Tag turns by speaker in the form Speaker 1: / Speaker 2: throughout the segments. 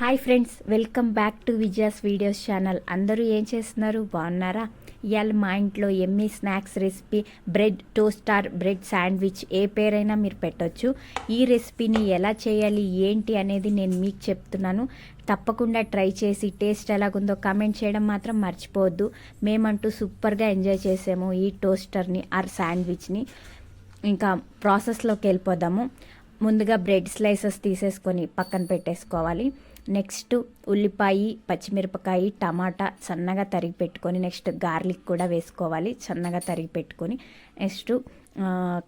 Speaker 1: Hi friends welcome back to Vijaya's videos channel. అందరూ ఏం చేస్తున్నారు? బాగున్నారా? ఇవాళ మా ఇంట్లో yummy snacks recipe bread toaster bread sandwich ఏ పేరైనా మీరు పెట్టొచ్చు. ఈ రెసిపీని ఎలా చేయాలి ఏంటి అనేది నేను మీకు చెప్తున్నాను. తప్పకుండా ట్రై చేసి టేస్ట్ ఎలాగుందో కమెంట్ చేయడం మాత్రం మర్చిపోవద్దు. మేమంటూ సూపర్గా ఎంజాయ్ చేసాము ఈ టోస్టర్ని ఆర్ శాండ్విచ్ని. ఇంకా ప్రాసెస్లోకి వెళ్ళిపోదాము. ముందుగా బ్రెడ్ స్లైసెస్ తీసేసుకొని పక్కన పెట్టేసుకోవాలి. నెక్స్ట్ ఉల్లిపాయ పచ్చిమిరపకాయ టమాటా సన్నగా తరిగి పెట్టుకొని నెక్స్ట్ గార్లిక్ కూడా వేసుకోవాలి. సన్నగా తరిగి పెట్టుకొని నెక్స్ట్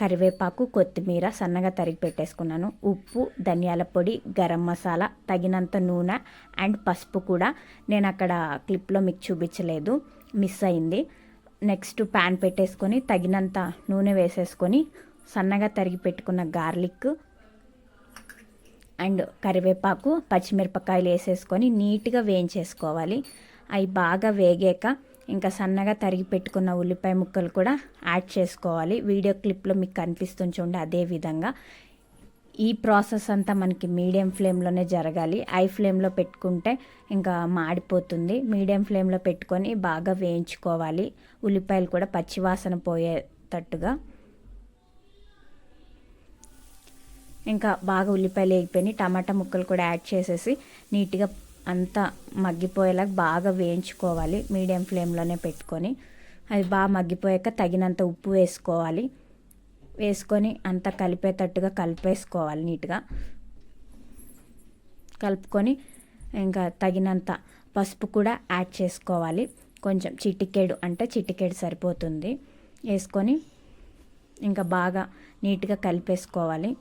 Speaker 1: కరివేపాకు కొత్తిమీర సన్నగా తరిగి పెట్టేసుకున్నాను. ఉప్పు ధనియాల పొడి గరం మసాలా తగినంత నూనె అండ్ పసుపు కూడా నేను అక్కడ క్లిప్లో మీకు చూపించలేదు. మిస్ అయింది. నెక్స్ట్ ప్యాన్ పెట్టేసుకొని తగినంత నూనె వేసేసుకొని సన్నగా తరిగి పెట్టుకున్న గార్లిక్ అండ్ కరివేపాకు పచ్చిమిరపకాయలు వేసేసుకొని నీట్గా వేయించేసుకోవాలి. అవి బాగా వేగాక ఇంకా సన్నగా తరిగి పెట్టుకున్న ఉల్లిపాయ ముక్కలు కూడా యాడ్ చేసుకోవాలి. వీడియో క్లిప్లో మీకు కనిపిస్తుంది చూడండి అదే విధంగా. ఈ ప్రాసెస్ అంతా మనకి మీడియం ఫ్లేమ్లోనే జరగాలి. హై ఫ్లేమ్లో పెట్టుకుంటే ఇంకా మాడిపోతుంది. మీడియం ఫ్లేమ్లో పెట్టుకొని బాగా వేయించుకోవాలి. ఉల్లిపాయలు కూడా పచ్చివాసన పోయేటట్టుగా. ఇంకా బాగా ఉల్లిపాయలు వేగిపోయినాయి. టమాటా ముక్కలు కూడా యాడ్ చేసేసి నీట్గా అంతా మగ్గిపోయేలాగా బాగా వేయించుకోవాలి. మీడియం ఫ్లేమ్లోనే పెట్టుకొని అది బాగా మగ్గిపోయాక తగినంత ఉప్పు వేసుకోవాలి. వేసుకొని అంతా కలిపేటట్టుగా కలిపేసుకోవాలి నీట్గా. కలుపుకొని ఇంకా తగినంత పసుపు కూడా యాడ్ చేసుకోవాలి. కొంచెం చిటికేడు అంటే చిటికేడు సరిపోతుంది. వేసుకొని ఇంకా బాగా నీట్గా కలిపేసుకోవాలి.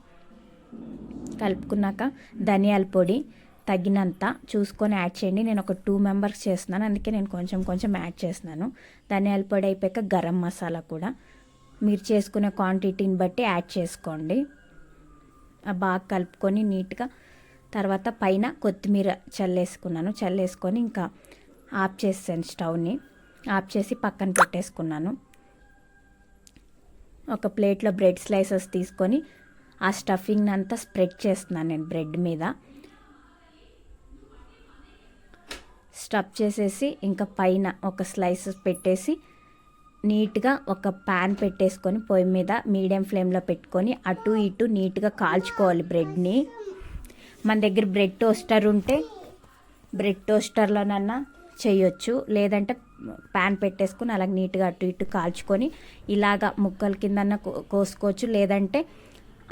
Speaker 1: కలుపుకున్నాక ధనియాల పొడి తగినంత చూసుకొని యాడ్ చేయండి. నేను ఒక టూ మెంబర్స్ చేస్తున్నాను. అందుకే నేను కొంచెం కొంచెం యాడ్ చేస్తున్నాను. ధనియాల పొడి అయిపోయాక గరం మసాలా కూడా. మీరు చేసుకునే క్వాంటిటీని బట్టి యాడ్ చేసుకోండి. ఆ బాగా కలుపుకొని నీట్గా తర్వాత పైన కొత్తిమీర చల్లేసుకున్నాను. చల్లేసుకొని ఇంకా ఆఫ్ చేసాను స్టవ్ని. ఆఫ్ చేసి పక్కన పెట్టేసుకున్నాను. ఒక ప్లేట్లో బ్రెడ్ స్లైసెస్ తీసుకొని ఆ స్టఫింగ్ అంతా స్ప్రెడ్ చేస్తున్నాను నేను బ్రెడ్ మీద. స్టఫ్ చేసేసి ఇంకా పైన ఒక స్లైస్ పెట్టేసి నీట్గా ఒక ప్యాన్ పెట్టేసుకొని పొయ్యి మీద మీడియం ఫ్లేమ్లో పెట్టుకొని అటు ఇటు నీట్గా కాల్చుకోవాలి బ్రెడ్ని. మన దగ్గర బ్రెడ్ టోస్టర్ ఉంటే బ్రెడ్ టోస్టర్లోనన్నా చేయొచ్చు. లేదంటే ప్యాన్ పెట్టేసుకొని అలాగ నీట్గా అటు ఇటు కాల్చుకొని ఇలాగా ముక్కల కిందన్న కో- కోసుకోవచ్చు. లేదంటే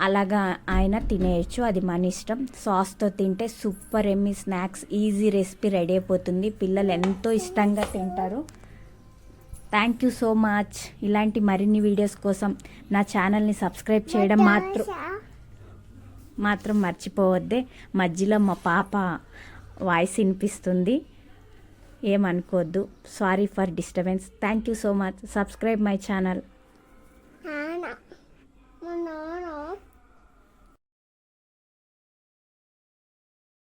Speaker 1: అలాగా ఆయన తినేయచ్చు. అది మన ఇష్టం. సాస్తో తింటే super yummy snacks easy recipe ready అయిపోతుంది. పిల్లలు ఎంతో ఇష్టంగా తింటారు. థ్యాంక్ యూ సో మచ్ ఇలాంటి మరిన్ని వీడియోస్ కోసం నా ఛానల్ని సబ్స్క్రైబ్ చేయడం మాత్రం మాత్రం మర్చిపోవద్దే. మధ్యలో మా పాప వాయిస్ వినిపిస్తుంది. ఏమనుకోవద్దు sorry for disturbance thank you so much subscribe my channel